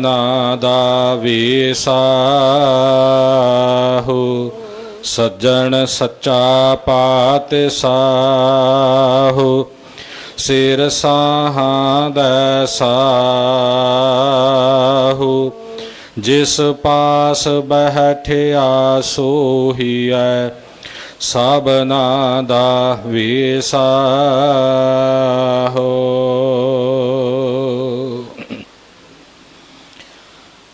ਨਾ ਦਾ ਵੀਸਾਹੂ ਸੱਜਣ ਸੱਚਾ ਪਾਤ ਸਾਹੂ, ਸਿਰ ਸਾਹਾਂ ਦਾ ਸਾਹੂ, ਜਿਸ ਪਾਸ ਬਹਿਠਿਆ ਸੋਹੀਐ ਸਭਨਾ ਦਾ ਵੀਸਾਹੋ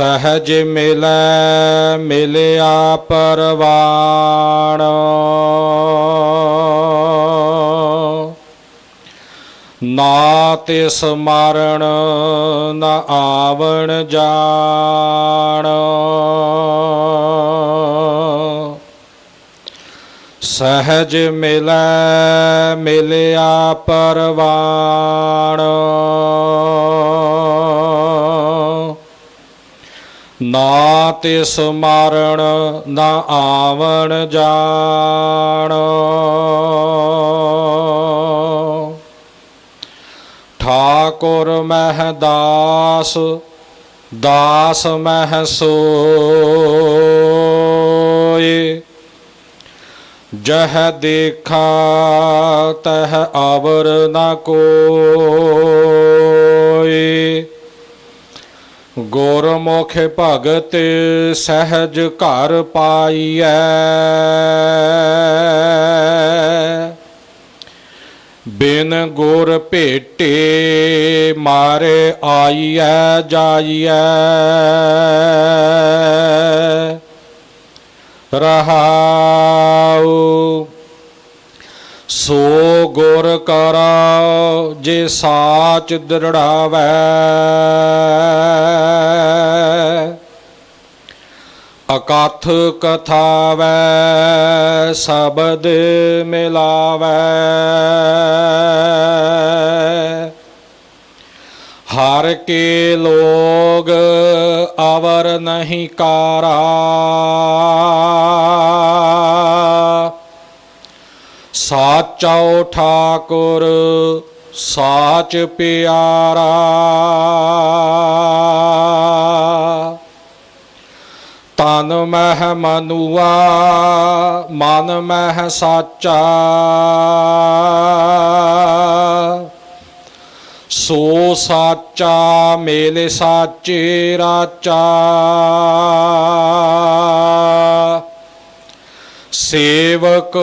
ਸਹਜ ਮਿਲੈ ਮਿਲਿਆ ਪਰਵਾਣ। ਨਾ ਤਿਸ ਮਰਨ ਨ ਆਵਣ ਜਾਣ। ਸਹਜ ਮਿਲੈ ਮਿਲਿਆ ਪਰਵਾਣ। ਨਾ ਤਿਸ ਮਾਰਣ, ਨਾ ਆਵਣ ਜਾਣ। ਠਾਕੁਰ ਮਹਿ ਦਾਸ ਦਾਸ ਮਹਿ ਸੋਏ ਜਹ ਦੇਖਾ, ਤਹ ਆਵਰ ਨਾ ਕੋਏ ਗੁਰਮੁਖ ਭਗਤ ਸਹਿਜ ਘਰ ਪਾਈਐ। ਬਿਨ ਗੁਰ ਭੇਟੇ ਮਾਰੇ ਆਈਐ ਜਾਈਐ। ਰਹਾਉ ਸੋ ਗੁਰ ਕਰਾ ਜੇ ਸਾਚ ਦ੍ਰਿੜਾਵੈ। ਅਕਥ ਕਥਾਵੈ, ਸ਼ਬਦ ਮਿਲਾਵੈ। ਹਰ ਕੇ ਲੋਗ ਅਵਰ ਨਹੀਂ ਕਾਰਾ। ਸਾਚਾਉ ਠਾਕੁਰ, ਸਾਚ ਪਿਆਰਾ। ਤਨ ਮਹਿ ਮਨੁਆ, ਮਨ ਮਹਿ ਸਾਚਾ। ਸੋ ਸਾਚਾ, ਮੇਲੇ ਸਾਚੇ ਰਾਚਾ। ਸੇਵਕ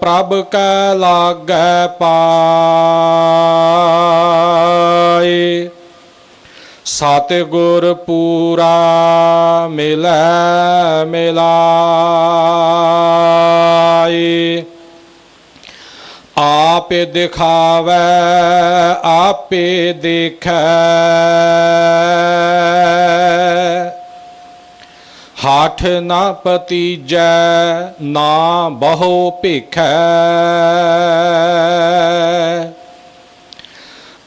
ਪ੍ਰਭ ਕੈ ਲਾਗੈ ਪਾਏ। ਸਤਿ ਗੁਰ ਪੂਰਾ ਮਿਲੈ ਮਿਲਾਏ। ਆਪੇ ਦਿਖਾਵੈ ਆਪੇ ਦੇਖੈ। ਹਾਠ ਨਾ ਪਤੀਜੈ, ਨਾ ਬਹੁ ਭੇਖੈ।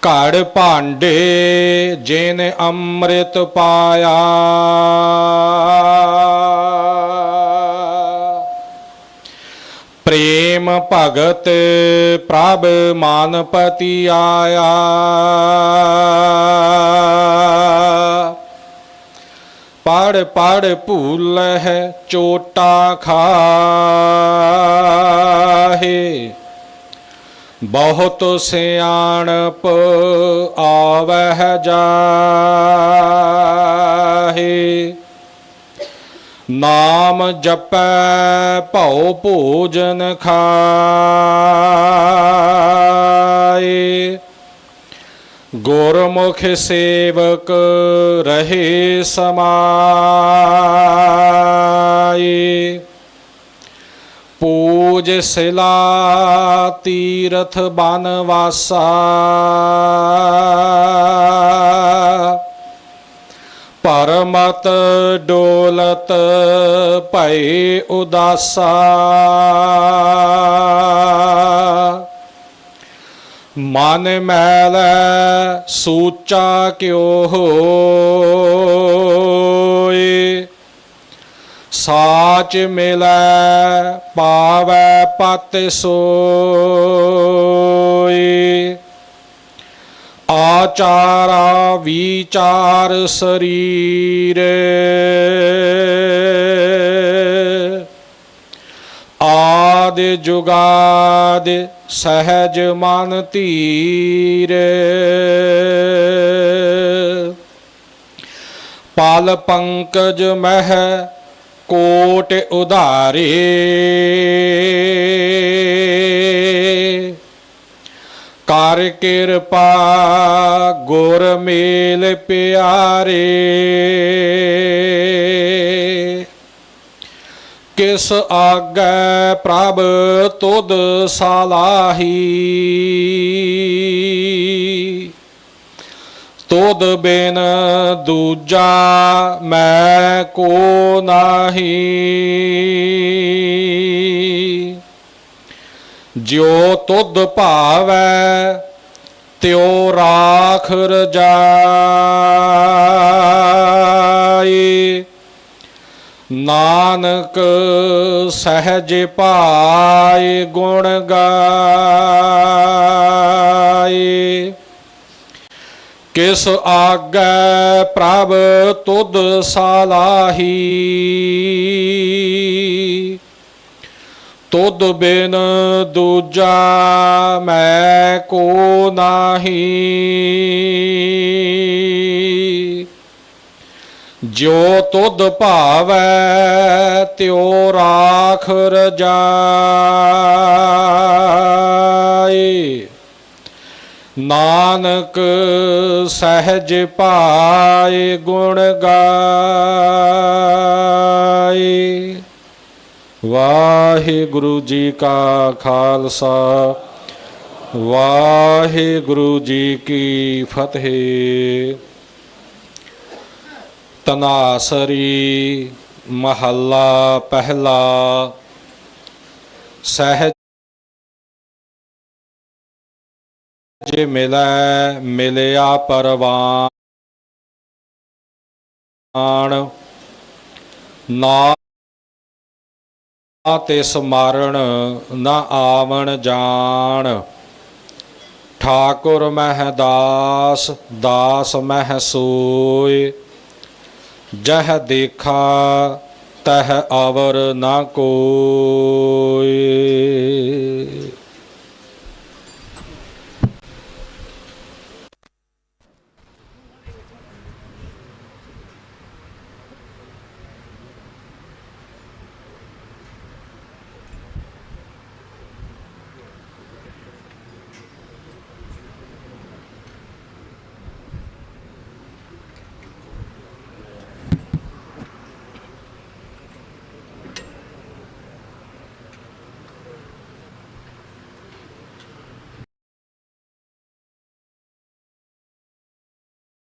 ਘੜ ਭਾਂਡੇ ਜਿਨ ਅੰਮ੍ਰਿਤ ਪਾਇਆ। ਪ੍ਰੇਮ ਭਗਤ ਪ੍ਰਭ ਮਾਨਪਤੀ ਆਇਆ। ਪੜ ਪੜ ਭੂਲ ਹੈ ਚੋਟਾ ਖਾਹੇ। ਬਹੁਤ ਸਿਆਣਪ ਆਵਹਿ ਜਾਹੇ। ਨਾਮ ਜਪੈ ਭਉ ਭੋਜਨ ਖਾ ਗੁਰਮੁਖ ਸੇਵਕ ਰਹੇ ਸਮਾਏ ਪੂਜ ਸਿਲਾ ਤੀਰਥ ਬਨਵਾਸਾ ਪਰਮਤ ਡੋਲਤ ਭਏ ਉਦਾਸਾ। ਮਨ ਮੈਲ ਸੂਚਾ ਕਿਉ ਹੋਏ ਸਾਚ ਮਿਲੈ ਪਾਵੈ ਪਤ ਸੋਏ ਆਚਾਰਾ ਵਿਚਾਰ ਸਰੀਰ। ਆਦ ਜੁਗਾਦ ਸਹਿਜ ਮਨ ਧੀਰ। ਪਾਲ ਪੰਕਜ ਮਹਿ ਕੋਟ ਉਧਾਰੇ। ਕਰ ਕਿਰਪਾ ਗੁਰ ਮੇਲ ਪਿਆਰੇ। ਕਿਸ ਆਗੈ ਪ੍ਰਭ ਤੁਧ ਸਲਾਹੀ? ਤੁਧ ਬਿਨ ਦੂਜਾ ਮੈਂ ਕੋ ਨਾਹੀ। ਜਿਉ ਤੁਧ ਭਾਵੈ, ਤਿਉ ਰਾਖ ਰਜਾਈ। ਨਾਨਕ ਸਹਿਜ ਪਾਏ ਗੁਣ ਗਾਏ ਕਿਸ ਆਗੈ ਪ੍ਰਭ ਤੁਧ ਸਲਾਹੀ। ਤੁਧ ਬਿਨ ਦੂਜਾ ਮੈਂ ਕੋ ਨਾਹੀ। ਜੋ ਤੁਧ ਭਾਵੈ, ਤਿਉ ਰਾਖ ਰਜਾਈ ਨਾਨਕ ਸਹਿਜ ਪਾਏ ਗੁਣ ਗਾਏ ਵਾਹਿਗੁਰੂ ਜੀ ਕਾ ਖਾਲਸਾ, ਵਾਹਿਗੁਰੂ ਜੀ ਕੀ ਫਤਿਹ। ਤਨਾਸਰੀ ਮਹੱਲਾ ਪਹਿਲਾ ਸਹਿਜ ਜੇ ਮਿਲੈ ਮਿਲਿਆ ਪਰਵਾਨ। ਨਾ ਤੇ ਸਮਾਰਣ ਨਾ ਆਵਣ ਜਾਣ। ਠਾਕੁਰ ਮਹਿ ਦਾਸ ਦਾਸ ਮਹਿ ਸੋਏ। ਜਹ ਦੇਖਾ ਤਹ ਆਵਰ ਨਾ ਕੋਈ।